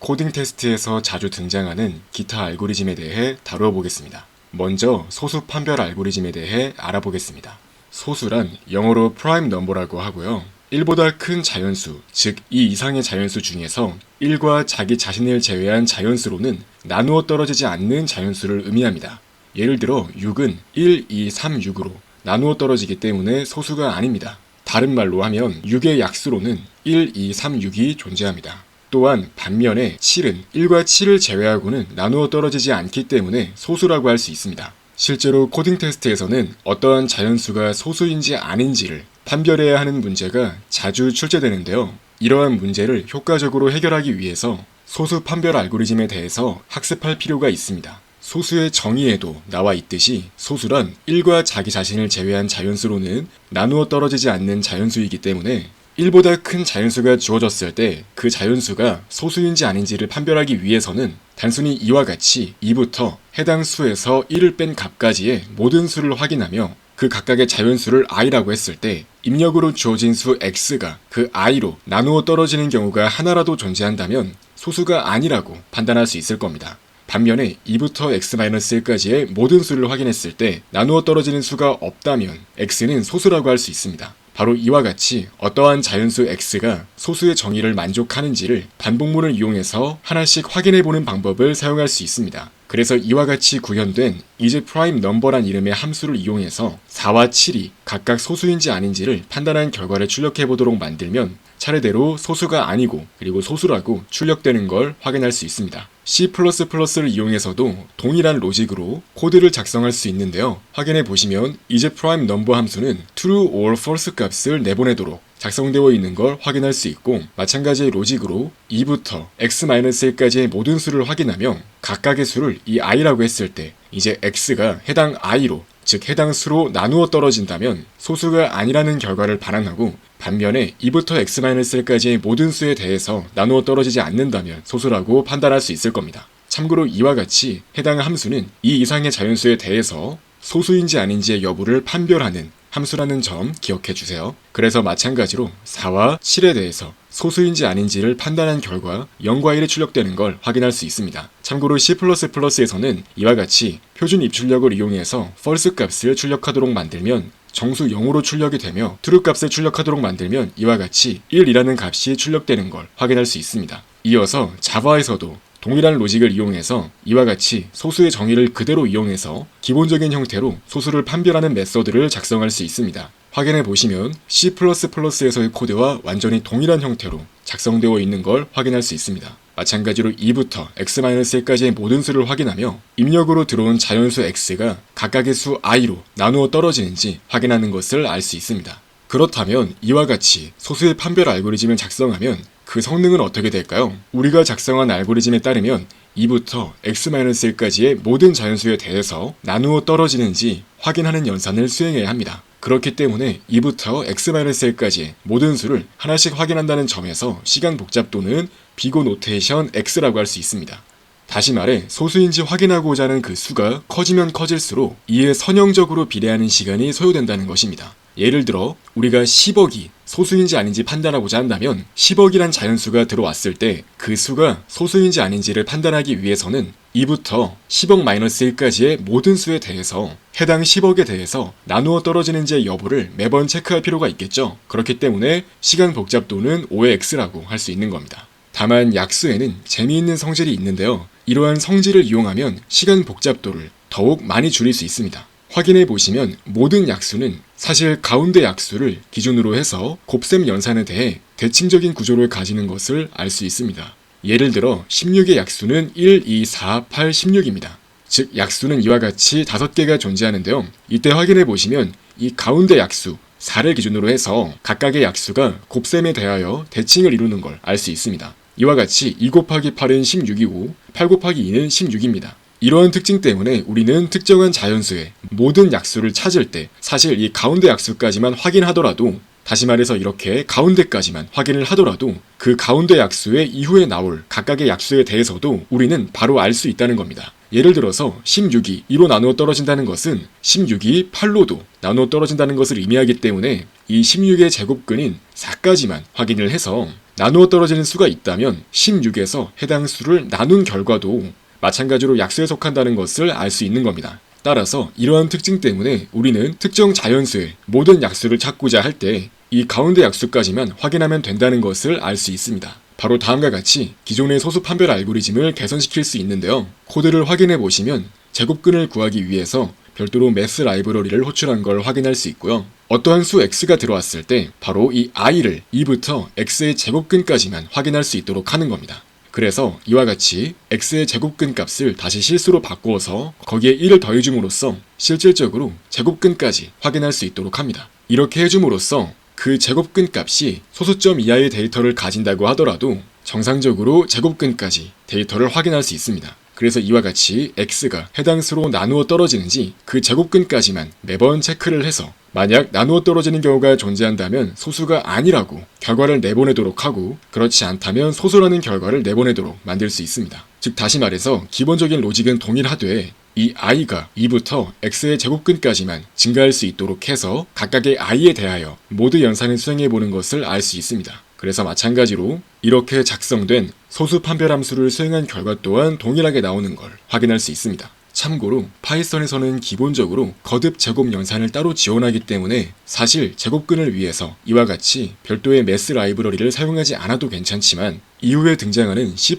코딩 테스트에서 자주 등장하는 기타 알고리즘에 대해 다루어 보겠습니다. 먼저 소수 판별 알고리즘에 대해 알아보겠습니다. 소수란 영어로 프라임 넘버라고 하고요. 1보다 큰 자연수, 즉 2 이상의 자연수 중에서 1과 자기 자신을 제외한 자연수로는 나누어 떨어지지 않는 자연수를 의미합니다. 예를 들어 6은 1, 2, 3, 6으로 나누어 떨어지기 때문에 소수가 아닙니다. 다른 말로 하면 6의 약수로는 1, 2, 3, 6이 존재합니다. 또한 반면에 7은 1과 7을 제외하고는 나누어 떨어지지 않기 때문에 소수라고 할 수 있습니다. 실제로 코딩 테스트에서는 어떠한 자연수가 소수인지 아닌지를 판별해야 하는 문제가 자주 출제되는데요. 이러한 문제를 효과적으로 해결하기 위해서 소수 판별 알고리즘에 대해서 학습할 필요가 있습니다. 소수의 정의에도 나와 있듯이 소수란 1과 자기 자신을 제외한 자연수로는 나누어 떨어지지 않는 자연수이기 때문에 1보다 큰 자연수가 주어졌을 때 그 자연수가 소수인지 아닌지를 판별하기 위해서는 단순히 이와 같이 2부터 해당 수에서 1을 뺀 값까지의 모든 수를 확인하며 그 각각의 자연수를 i라고 했을 때 입력으로 주어진 수 x가 그 i로 나누어 떨어지는 경우가 하나라도 존재한다면 소수가 아니라고 판단할 수 있을 겁니다. 반면에 2부터 x-1까지의 모든 수를 확인했을 때 나누어 떨어지는 수가 없다면 x는 소수라고 할 수 있습니다. 바로 이와 같이 어떠한 자연수 x가 소수의 정의를 만족하는지를 반복문을 이용해서 하나씩 확인해 보는 방법을 사용할 수 있습니다. 그래서 이와 같이 구현된 이제 프라임 넘버란 이름의 함수를 이용해서 4와 7이 각각 소수인지 아닌지를 판단한 결과를 출력해 보도록 만들면 차례대로 소수가 아니고 그리고 소수라고 출력되는 걸 확인할 수 있습니다. C++를 이용해서도 동일한 로직으로 코드를 작성할 수 있는데요. 확인해 보시면 이제 프라임 넘버 함수는 true or false 값을 내보내도록 작성되어 있는 걸 확인할 수 있고 마찬가지의 로직으로 2부터 x-1까지의 모든 수를 확인하며 각각의 수를 이 i라고 했을 때 이제 x가 해당 i로 즉 해당 수로 나누어 떨어진다면 소수가 아니라는 결과를 반환하고 반면에 2부터 x-1까지의 모든 수에 대해서 나누어 떨어지지 않는다면 소수라고 판단할 수 있을 겁니다. 참고로 이와 같이 해당 함수는 이 이상의 자연수에 대해서 소수인지 아닌지의 여부를 판별하는 함수라는 점 기억해 주세요. 그래서 마찬가지로 4와 7에 대해서 소수인지 아닌지를 판단한 결과 0과 1이 출력되는 걸 확인할 수 있습니다. 참고로 C++에서는 이와 같이 표준 입출력을 이용해서 false 값을 출력하도록 만들면 정수 0으로 출력이 되며 true 값을 출력하도록 만들면 이와 같이 1이라는 값이 출력되는 걸 확인할 수 있습니다. 이어서 자바에서도 동일한 로직을 이용해서 이와 같이 소수의 정의를 그대로 이용해서 기본적인 형태로 소수를 판별하는 메서드를 작성할 수 있습니다. 확인해 보시면 C++에서의 코드와 완전히 동일한 형태로 작성되어 있는 걸 확인할 수 있습니다. 마찬가지로 2부터 x-1까지의 모든 수를 확인하며 입력으로 들어온 자연수 x가 각각의 수 i로 나누어 떨어지는지 확인하는 것을 알 수 있습니다. 그렇다면 이와 같이 소수의 판별 알고리즘을 작성하면 그 성능은 어떻게 될까요? 우리가 작성한 알고리즘에 따르면 2부터 x-1까지의 모든 자연수에 대해서 나누어 떨어지는지 확인하는 연산을 수행해야 합니다. 그렇기 때문에 2부터 x-1까지의 모든 수를 하나씩 확인한다는 점에서 시간 복잡도는 비고 노테이션 x라고 할 수 있습니다. 다시 말해 소수인지 확인하고자 하는 그 수가 커지면 커질수록 이에 선형적으로 비례하는 시간이 소요된다는 것입니다. 예를 들어 우리가 10억이 소수인지 아닌지 판단하고자 한다면 10억이란 자연수가 들어왔을 때 그 수가 소수인지 아닌지를 판단하기 위해서는 2부터 10억 마이너스 1까지의 모든 수에 대해서 해당 10억에 대해서 나누어 떨어지는지의 여부를 매번 체크할 필요가 있겠죠. 그렇기 때문에 시간 복잡도는 5의 x라고 할 수 있는 겁니다. 다만 약수에는 재미있는 성질이 있는데요. 이러한 성질을 이용하면 시간 복잡도를 더욱 많이 줄일 수 있습니다. 확인해 보시면 모든 약수는 사실 가운데 약수를 기준으로 해서 곱셈 연산에 대해 대칭적인 구조를 가지는 것을 알 수 있습니다. 예를 들어 16의 약수는 1, 2, 4, 8, 16입니다. 즉 약수는 이와 같이 5개가 존재하는데요. 이때 확인해 보시면 이 가운데 약수 4를 기준으로 해서 각각의 약수가 곱셈에 대하여 대칭을 이루는 걸 알 수 있습니다. 이와 같이 2 곱하기 8은 16이고 8 곱하기 2는 16입니다. 이러한 특징 때문에 우리는 특정한 자연수의 모든 약수를 찾을 때 사실 이 가운데 약수까지만 확인하더라도 다시 말해서 이렇게 가운데까지만 확인을 하더라도 그 가운데 약수의 이후에 나올 각각의 약수에 대해서도 우리는 바로 알 수 있다는 겁니다. 예를 들어서 16이 2로 나누어 떨어진다는 것은 16이 8로도 나누어 떨어진다는 것을 의미하기 때문에 이 16의 제곱근인 4까지만 확인을 해서 나누어 떨어지는 수가 있다면 16에서 해당 수를 나눈 결과도 마찬가지로 약수에 속한다는 것을 알 수 있는 겁니다. 따라서 이러한 특징 때문에 우리는 특정 자연수의 모든 약수를 찾고자 할 때 이 가운데 약수까지만 확인하면 된다는 것을 알 수 있습니다. 바로 다음과 같이 기존의 소수 판별 알고리즘을 개선시킬 수 있는데요. 코드를 확인해 보시면 제곱근을 구하기 위해서 별도로 매스 라이브러리를 호출한 걸 확인할 수 있고요. 어떠한 수 x가 들어왔을 때 바로 이 i를 2부터 x의 제곱근까지만 확인할 수 있도록 하는 겁니다. 그래서 이와 같이 x의 제곱근 값을 다시 실수로 바꾸어서 거기에 1을 더해줌으로써 실질적으로 제곱근까지 확인할 수 있도록 합니다. 이렇게 해줌으로써 그 제곱근 값이 소수점 이하의 데이터를 가진다고 하더라도 정상적으로 제곱근까지 데이터를 확인할 수 있습니다. 그래서 이와 같이 x가 해당 수로 나누어 떨어지는지 그 제곱근까지만 매번 체크를 해서 만약 나누어 떨어지는 경우가 존재한다면 소수가 아니라고 결과를 내보내도록 하고 그렇지 않다면 소수라는 결과를 내보내도록 만들 수 있습니다. 즉 다시 말해서 기본적인 로직은 동일하되 이 i가 2부터 x의 제곱근까지만 증가할 수 있도록 해서 각각의 i에 대하여 모두 연산을 수행해 보는 것을 알 수 있습니다. 그래서 마찬가지로 이렇게 작성된 소수 판별 함수를 수행한 결과 또한 동일하게 나오는 걸 확인할 수 있습니다. 참고로 파이썬에서는 기본적으로 거듭 제곱 연산을 따로 지원하기 때문에 사실 제곱근을 위해서 이와 같이 별도의 매스 라이브러리를 사용하지 않아도 괜찮지만 이후에 등장하는 C++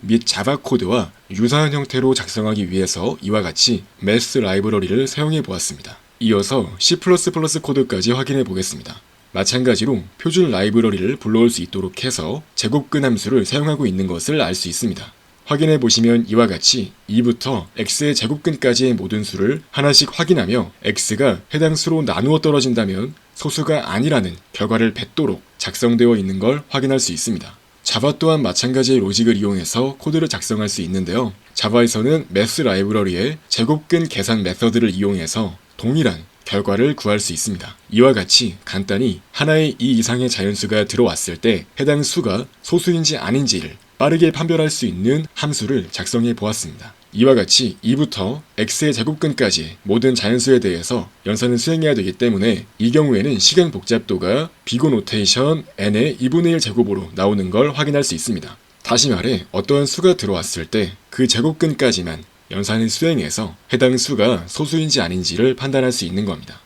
및 자바 코드와 유사한 형태로 작성하기 위해서 이와 같이 매스 라이브러리를 사용해 보았습니다. 이어서 C++ 코드까지 확인해 보겠습니다. 마찬가지로 표준 라이브러리를 불러올 수 있도록 해서 제곱근 함수를 사용하고 있는 것을 알 수 있습니다. 확인해 보시면 이와 같이 2부터 x의 제곱근까지의 모든 수를 하나씩 확인하며 x가 해당 수로 나누어 떨어진다면 소수가 아니라는 결과를 뱉도록 작성되어 있는 걸 확인할 수 있습니다. 자바 또한 마찬가지의 로직을 이용해서 코드를 작성할 수 있는데요. 자바에서는 매스 라이브러리의 제곱근 계산 메서드를 이용해서 동일한 결과를 구할 수 있습니다. 이와 같이 간단히 하나의 이 이상의 자연수가 들어왔을 때 해당 수가 소수인지 아닌지를 빠르게 판별할 수 있는 함수를 작성해 보았습니다. 이와 같이 2부터 x의 제곱근까지 모든 자연수에 대해서 연산을 수행해야 되기 때문에 이 경우에는 시간 복잡도가 비고 노테이션 n의 2분의 1 제곱으로 나오는 걸 확인할 수 있습니다. 다시 말해 어떠한 수가 들어왔을 때 그 제곱근까지만 연산을 수행해서 해당 수가 소수인지 아닌지를 판단할 수 있는 겁니다.